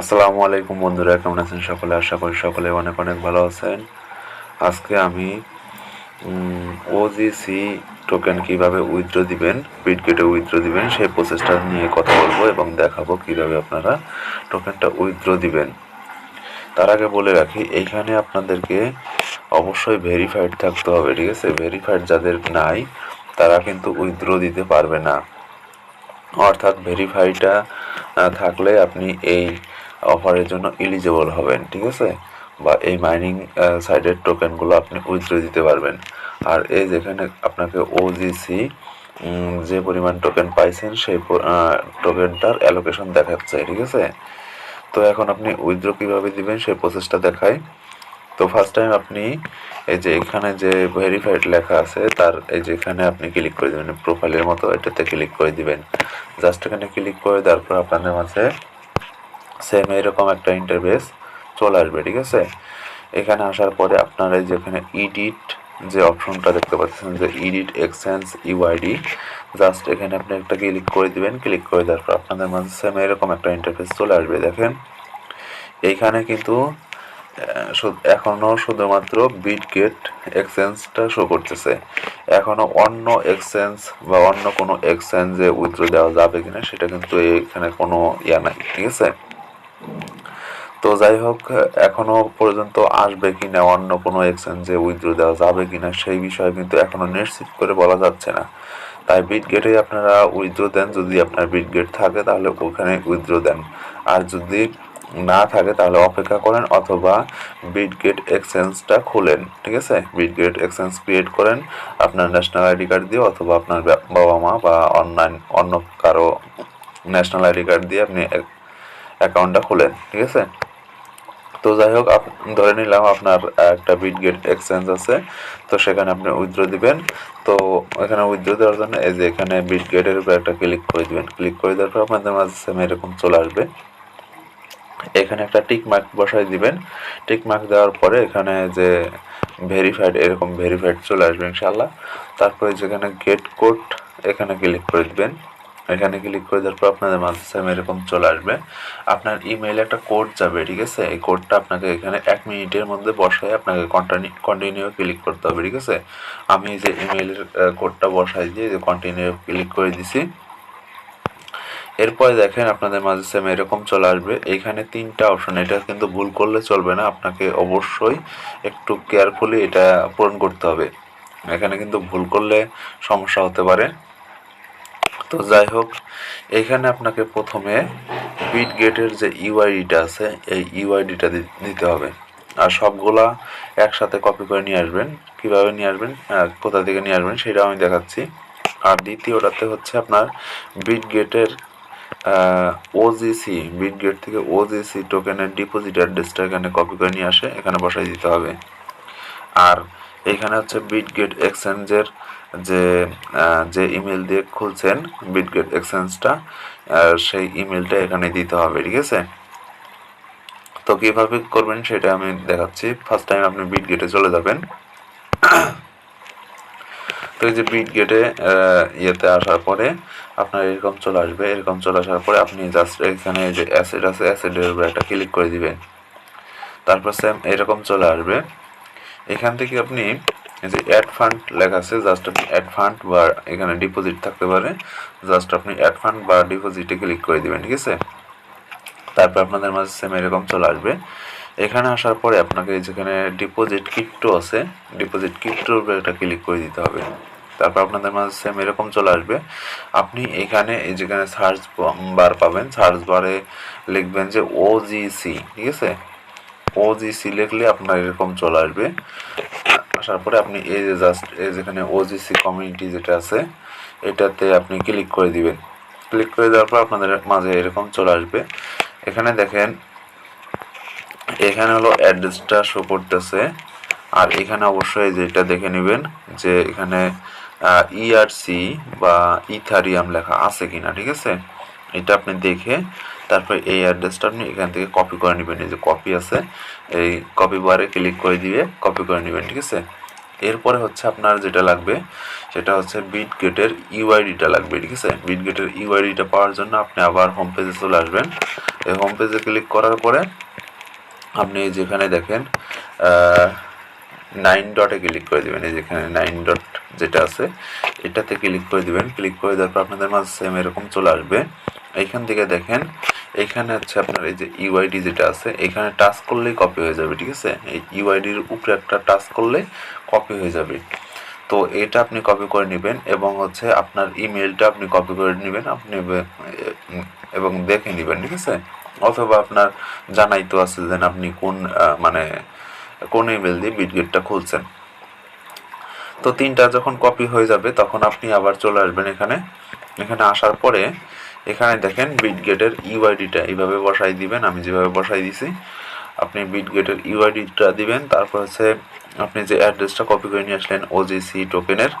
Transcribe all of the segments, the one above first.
আসসালামু আলাইকুম বন্ধুরা, কেমন আছেন সকলে? আশা করি সকলে অনেক অনেক ভালো আছেন। আজকে আমি ওজিসি টোকেন কীভাবে উইথড্র দিবেন বিটগেটে উইথড্র দিবেন, সেই প্রসেসটা নিয়ে কথা বলব এবং দেখাবো কীভাবে আপনারা টোকেনটা উইথড্র দিবেন। তার আগে বলে রাখি, এইখানে আপনাদেরকে অবশ্যই ভেরিফাইড থাকতে হবে, ঠিক আছে? ভেরিফাইড যাদের নাই, তারা কিন্তু উইথড্র দিতে পারবে না। অর্থাৎ ভেরিফাইটা থাকলে আপনি এই অফারের জন্য এলিজেবল হবেন, ঠিক আছে? বা এই মাইনিং সাইডের টোকেনগুলো আপনি উইথড্র দিতে পারবেন। আর এই যেখানে আপনাকে ওজিসি যে পরিমাণ টোকেন পাইছেন, সেই টোকেনটার অ্যালোকেশন দেখাচ্ছে, ঠিক আছে? তো এখন আপনি উইথড্র কীভাবে দিবেন, সেই প্রসেসটা দেখাই। তো ফার্স্ট টাইম আপনি এই যে এখানে যে ভেরিফাইড লেখা আছে, তার এই যে এখানে আপনি ক্লিক করে দেবেন প্রোফাইলের মতো এটাতে ক্লিক করে দিবেন। জাস্ট এখানে ক্লিক করে তারপর আপনাদের মাঝে সেম এরকম একটা ইন্টারভেস চলে আসবে, ঠিক আছে? এখানে আসার পরে আপনারা এই যে এখানে ইডিট যে অপশনটা দেখতে পাচ্ছেন যে ইডিট এক্সচেঞ্জ ইউআইডি জাস্ট এখানে আপনি একটা ক্লিক করে দিবেন ক্লিক করে দেওয়ার পর আপনাদের মাঝে সেম এরকম একটা ইন্টারফেস চলে আসবে, দেখেন? এইখানে কিন্তু এখনও শুধুমাত্র বিটগেট এক্সচেঞ্জটা শো করতেছে। এখনও অন্য এক্সচেঞ্জ বা অন্য কোনো এক্সচেঞ্জে উইথড্র দেওয়া যাবে কিনা সেটা কিন্তু এখানে কোনো ইয়া নাই, ঠিক আছে? তো যাই হোক, এখনও পর্যন্ত আসবে কি না অন্য কোনো এক্সচেঞ্জে উইথড্র দেওয়া যাবে কি না সেই বিষয়ে কিন্তু এখনও নিশ্চিত করে বলা যাচ্ছে না। তাই বিট গেটে আপনারা উইথড্র দেন, যদি আপনার বিট গেট থাকে তাহলে ওখানে উইথড্র দেন। আর যদি না থাকে তাহলে অপেক্ষা করেন অথবা বিটগেট এক্সচেঞ্জটা খুলেন, ঠিক আছে? বিটগেট এক্সচেঞ্জ ক্রিয়েট করেন, আপনার ন্যাশনাল আইডি কার্ড দিয়ে অথবা আপনার বাবা মা বা অনলাইন অন্য কারও ন্যাশনাল আইডি কার্ড দিয়ে আপনি অ্যাকাউন্টটা খুলেন, ঠিক আছে? তো যাই হোক ধরে নিলাম আপনার একটা বিটগেট এক্সচেঞ্জ আছে, তো সেখানে আপনি উইথড্র দিবেন। তো এখানে উইথড্র দেওয়ার জন্য এই যে এখানে বিটগেটের উপর একটা ক্লিক করে দিবেন। ক্লিক করে দেওয়ার পর আপনাদের মাঝে সেম এরকম চলে আসবে। এখানে একটা টিক মার্ক বসাই দিবেন। টিক মার্ক দেওয়ার পরে এখানে যে ভেরিফাইড এরকম ভেরিফাইড চলে আসবে ইনশাল্লাহ তারপরে যেখানে গেট কোড এখানে ক্লিক করে দিবেন। এখানে ক্লিক করে দেওয়ার পর আপনাদের মাঝে সেম এরকম চলে আসবে। আপনার ইমেইলে একটা কোড যাবে, ঠিক আছে? এই কোডটা আপনাকে এখানে এক মিনিটের মধ্যে বসায় আপনাকে কন্টিনিউ ক্লিক করতে হবে, ঠিক আছে? আমি যে ইমেইলের কোডটা বসাই দিয়ে যে কন্টিনিউ ক্লিক করে দিছি। এরপরে দেখেন আপনাদের মাঝে সেম এরকম চলে আসবে। এইখানে তিনটা অপশন এটা কিন্তু ভুল করলে চলবে না। আপনাকে অবশ্যই একটু কেয়ারফুলি এটা পূরণ করতে হবে। এখানে কিন্তু ভুল করলে সমস্যা হতে পারে। তো যাই হোক, এখানে আপনাকে প্রথমে বিট গেটের যে ইউআইডিটা আছে, এই ইউআইডিটা দিতে হবে। আর সবগুলা একসাথে কপি করে নিয়ে আসবেন। কীভাবে নিয়ে আসবেন কোথা থেকে নিয়ে আসবেন সেটাও আমি দেখাচ্ছি। আর দ্বিতীয়টাতে হচ্ছে আপনার বিট গেটের ওজিসি বিট গেট থেকে ওজিসি টোকেনের ডিপোজিট অ্যাড্রেসটা এখানে কপি করে নিয়ে আসে, এখানে বসাই দিতে হবে। আর এখানে হচ্ছে বিটগেট এক্সচেঞ্জের যে যে ইমেল দিয়ে খুলছেন বিটগেট এক্সচেঞ্জটা সেই ইমেলটা এখানে দিতে হবে, ঠিক আছে? তো কীভাবে করবেন সেটা আমি দেখাচ্ছি। ফার্স্ট টাইম আপনি বিটগেটে চলে যাবেন। তো এই যে বিট গেটে ইয়েতে আসার পরে আপনার এরকম চলে আসবে। এরকম চলে আসার পরে আপনি জাস্ট এখানে যে অ্যাসিড আছে অ্যাসিডের উপরে একটা ক্লিক করে দিবেন। তারপর সেম এরকম চলে আসবে। এখান থেকে আপনি যে অ্যাড ফান্ড লেখা আছে জাস্ট আপনি অ্যাড ফান্ড বা এখানে ডিপোজিট থাকতে পারে। জাস্ট আপনি অ্যাড ফান্ড বা ডিপোজিটে ক্লিক করে দিবেন, ঠিক আছে? তারপর আপনাদের মাঝে সেম এরকম চলে আসবে। এখানে আসার পরে আপনাকে যেখানে ডিপোজিট কিট্টো আছে ডিপোজিট কিট্টোর উপরে একটা ক্লিক করে দিতে হবে। তারপর আপনাদের মাঝে সেম এরকম চলে আসবে। আপনি এখানে এই যেখানে সার্চ বার পাবেন সার্চ বারে লিখবেন যে ওজিসি ঠিক আছে? ওজিসি লিখলে আপনার এরকম চলে আসবে। আসার পরে আপনি এই যে জাস্ট এই যেখানে ওজিসি কমিউনিটি যেটা আছে, এটাতে আপনি ক্লিক করে দিবেন। ক্লিক করে দেওয়ার পর আপনাদের মাঝে এরকম চলে আসবে। এখানে দেখেন, এখানে হলো অ্যাড্রেসটা শো করতেছে। আর এখানে অবশ্যই যেটা দেখে নেবেন যে এখানে ইআরসি e বা ইথারিয়াম লেখা আছে কিনা, ঠিক আছে? এটা আপনি দেখে তারপর এই অ্যাড্রেসটা আপনি এখান থেকে কপি করে নেবেন। এই যে কপি আছে, এই কপি বারে ক্লিক করে দিয়ে কপি করে নেবেন, ঠিক আছে? এরপরে হচ্ছে আপনার যেটা লাগবে, সেটা হচ্ছে বিট গেটের ইউআইডিটা লাগবে, ঠিক আছে? বিট গেটের ইউআইডিটা পাওয়ার জন্য আপনি আবার হোম পেজে চলে আসবেন। এই হোম পেজে ক্লিক করার পরে আপনি যেখানে দেখেন নাইন ডটে ক্লিক করে দেবেন। এই যেখানে নাইন ডট যেটা আছে, এটাতে ক্লিক করে দিবেন। ক্লিক করে দেওয়ার পর আপনাদের মাঝে সেম এরকম চলে আসবে। এইখান থেকে দেখেন এইখানে হচ্ছে আপনার এই যে ইউআইডি যেটা আছে, এখানে টাচ করলেই কপি হয়ে যাবে, ঠিক আছে? এই ইউআইডির উপরে একটা টাচ করলে কপি হয়ে যাবে। তো এটা আপনি কপি করে নেবেন এবং হচ্ছে আপনার ইমেলটা আপনি কপি করে নেবেন, আপনি এবং দেখে নেবেন, ঠিক আছে? অথবা আপনার জানাই তো আছে যে আপনি কোন মানে কোন ইমেল দিয়ে বিটগেটটা খুলছেন। তো তিনটা যখন কপি হয়ে যাবে, তখন আপনি আবার চলে আসবেন এখানে। এখানে আসার পরে এখানে দেখেন বিটগেটের ইউআইডিটা এইভাবে বসাই দিবেন, আমি যেভাবে বসাই দিছি, আপনি বিটগেটের ইউআইডিটা দিবেন, তারপর হচ্ছে আপনি যে অ্যাড্রেসটা কপি করে নিয়ে আসলেন ওজিসি টোকেনের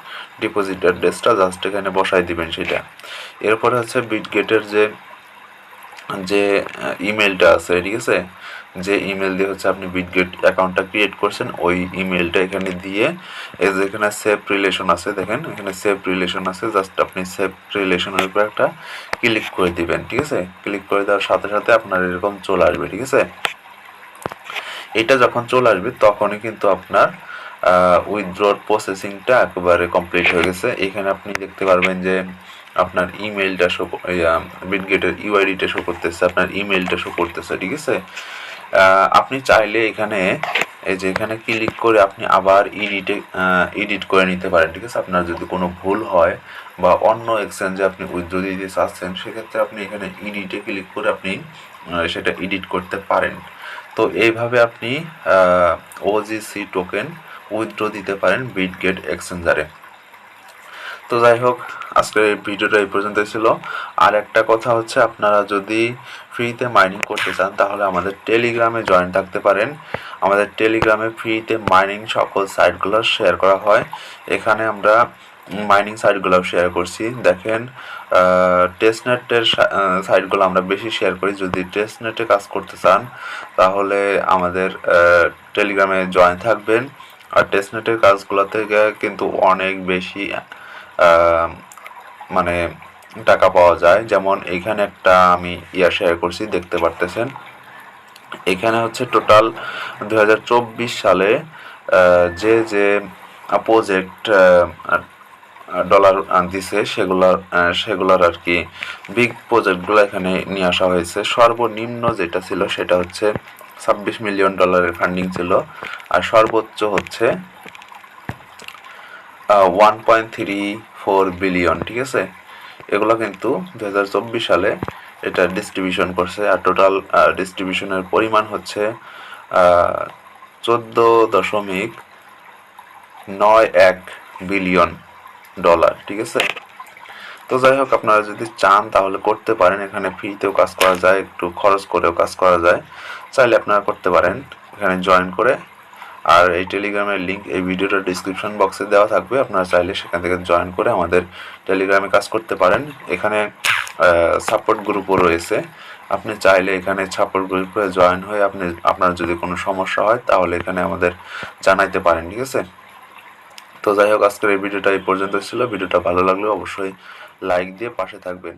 ডিপোজিট অ্যাড্রেসটা জাস্ট এখানে বসাই দিবেন সেটা। এরপরে হচ্ছে বিটগেটের যে যে ইমেলটা আছে, ঠিক আছে? যে ইমেল দিয়ে হচ্ছে আপনি বিটগেট অ্যাকাউন্টটা ক্রিয়েট করছেন, ওই ইমেলটা এখানে দিয়ে এই যে এখানে সেভ রিলেশন আছে, দেখেন, এখানে সেভ রিলেশন আছে জাস্ট আপনি সেভ রিলেশনের উপর একটা ক্লিক করে দিবেন, ঠিক আছে? ক্লিক করে দেওয়ার সাথে সাথে আপনার এরকম চলে আসবে, ঠিক আছে? এটা যখন চলে আসবে, তখনই কিন্তু আপনার উইথড্রর প্রসেসিংটা একেবারে কমপ্লিট হয়ে গেছে। এখানে আপনি দেখতে পারবেন যে আপনার ইমেলটা শো বিটগেটের ইউআইডিটা শো করতেছে, আপনার ইমেলটা শো করতেছে, ঠিক আছে? আপনি চাইলে এখানে, এই যে এখানে ক্লিক করে আপনি আবার এডিটে এডিট করে নিতে পারেন, ঠিক আছে? আপনার যদি কোনো ভুল হয় বা অন্য এক্সচেঞ্জে আপনি উইথড্র দিতে চাচ্ছেন, সেক্ষেত্রে আপনি এখানে এডিটে ক্লিক করে আপনি সেটা এডিট করতে পারেন। তো এইভাবে আপনি ওজিসি টোকেন উইথড্র দিতে পারেন বিটগেট এক্সচেঞ্জারে তো যাই হোক আজকের এই ভিডিওটা এই পর্যন্ত ছিল। আর একটা কথা হচ্ছে, আপনারা যদি ফ্রিতে মাইনিং করতে চান, তাহলে আমাদের টেলিগ্রামে জয়েন থাকতে পারেন। আমাদের টেলিগ্রামে ফ্রিতে মাইনিং সকল সাইটগুলো শেয়ার করা হয়। এখানে আমরা মাইনিং সাইটগুলো শেয়ার করছি। দেখেন টেস্টনেটের সাইটগুলো আমরা বেশি শেয়ার করি। যদি টেস্টনেটে কাজ করতে চান, তাহলে আমাদের টেলিগ্রামে জয়েন থাকবেন। আর টেস্টনেটের কাজগুলো থেকে কিন্তু অনেক বেশি মানে টাকা পাওয়া যায়। যেমন এখানে একটা আমি ইয়া শেয়ার করছি, দেখতে পারতেছেন। এখানে হচ্ছে টোটাল দু হাজার চব্বিশ সালে যে যে প্রজেক্ট ডলার দিছে সেগুলার সেগুলার আর কি বিগ প্রজেক্টগুলো এখানে নিয়ে আসা হয়েছে। সর্বনিম্ন যেটা ছিল সেটা হচ্ছে ছাব্বিশ মিলিয়ন ডলারের ফান্ডিং ছিল। আর সর্বোচ্চ হচ্ছে one point three four billion ঠিক আছে? এগুলো কিন্তু দু হাজার চব্বিশ সালে এটা ডিস্ট্রিবিউশন করছে আর টোটাল ডিস্ট্রিবিউশনের পরিমাণ হচ্ছে চোদ্দ দশমিক নয় এক বিলিয়ন ডলার ঠিক আছে? তো যাই হোক, আপনারা যদি চান তাহলে করতে পারেন। এখানে ফ্রিতেও কাজ করা যায়, একটু খরচ করেও কাজ করা যায়। চাইলে আপনারা করতে পারেন। এখানে জয়েন করে আর এই টেলিগ্রামের লিঙ্ক এই ভিডিওটার ডিসক্রিপশন বক্সে দেওয়া থাকবে। আপনারা চাইলে সেখান থেকে জয়েন করে আমাদের টেলিগ্রামে কাজ করতে পারেন। এখানে সাপোর্ট গ্রুপও রয়েছে। আপনি চাইলে এখানে সাপোর্ট গ্রুপে জয়েন হয়ে আপনি, আপনার যদি কোনো সমস্যা হয়, তাহলে এখানে আমাদের জানাইতে পারেন, ঠিক আছে? তো যাই হোক, আজকের এই ভিডিওটা এই পর্যন্ত ছিল। ভিডিওটা ভালো লাগলে অবশ্যই লাইক দিয়ে পাশে থাকবেন।